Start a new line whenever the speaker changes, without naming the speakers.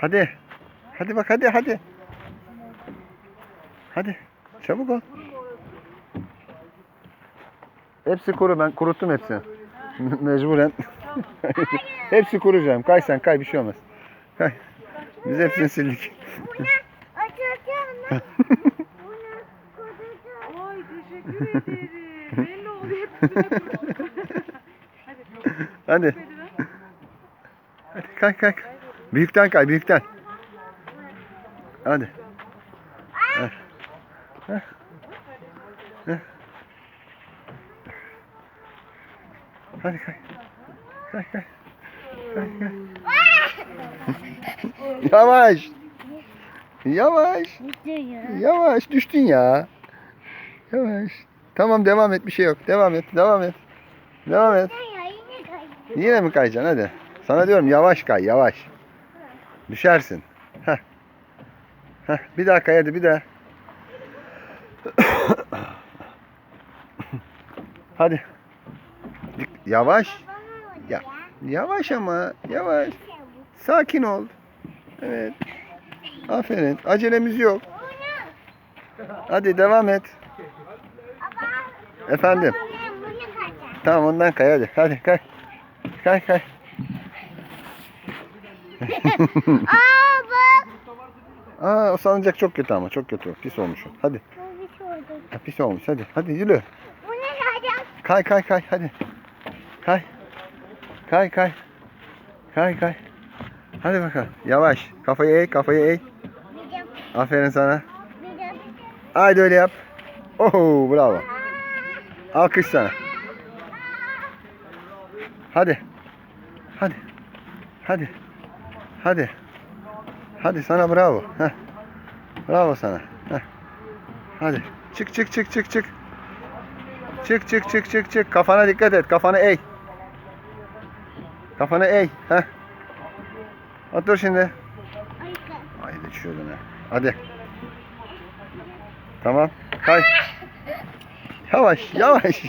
Hadi. Hadi bak hadi hadi. Hadi. Çabuk ol. Hepsi kuru ben kuruttum hepsini. Mecburen. hepsi kuru canım. Kay sen kay bir şey olmaz. Kay. Biz hepsini sildik.
Ay teşekkür ederim. Belli hepsini kurduk. Hadi.
Hadi. Kay. kay. Büyükten kay büyükten. Hadi. Heh. Heh. Heh. Hadi kay. Kay kay. Kay kay. Yavaş. Yavaş. Yavaş düştün ya. Yavaş. Tamam devam et bir şey yok. Devam et. Devam et. Devam et. Yine mi kayacaksın hadi. Sana diyorum yavaş kay yavaş. Düşersin. Heh. Heh. Bir daha kay hadi bir daha. hadi. Yavaş. Ya. Yavaş ama yavaş. Sakin ol. Evet. Aferin. Acelemiz yok. Hadi devam et. Efendim. Tamam ondan kay hadi. Hadi kay. Kay kay.
Aa bak.
Aa o salıncak çok kötü ama çok kötü. Pis olmuş o. Hadi. Ha, pis olmuş hadi. Hadi yürü.
Bu ne zaten?
Kay kay kay hadi. Kay. Kay kay. Kay kay. Hadi bakalım. Yavaş. Kafayı eğ kafayı eğ.
Bileceğim.
Aferin sana.
Bileceğim.
Haydi öyle yap. Oho bravo. Alkış sana. Hadi. Hadi. Hadi. Hadi. Hadi sana bravo. Heh. Bravo sana. Heh. Hadi. Çık çık çık çık çık. Çık çık çık çık çık. Kafana dikkat et. Kafanı eğ. Kafanı eğ. Heh. Otur şimdi.
Ay,
Haydi düşüyordun ha. Hadi. Tamam. Kay. Yavaş yavaş.